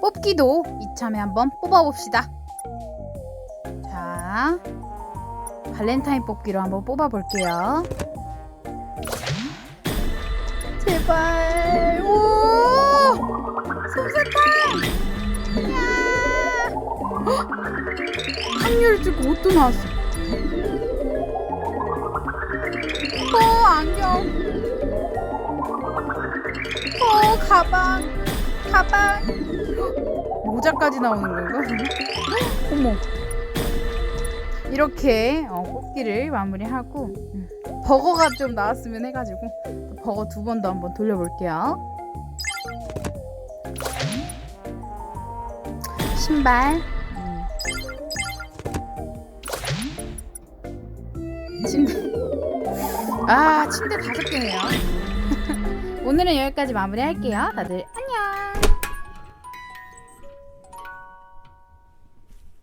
뽑기도 이참에 한번 뽑아봅시다. 자, 발렌타인 뽑기로 한번 뽑아볼게요. 제발, 오! 솜사탕! 야! 헉! 확률 주고 옷도 나왔어. 어, 안경. 어, 가방. 가방. 헉, 모자까지 나오는 건가? 헉, 어머. 이렇게 어, 뽑기를 마무리하고 음, 버거가 좀 나왔으면 해가지고 버거 두 번 더 한번 돌려볼게요. 신발. 음. 침대. 아, 침대 다섯 개네요. 오늘은 여기까지 마무리할게요. 다들 안녕.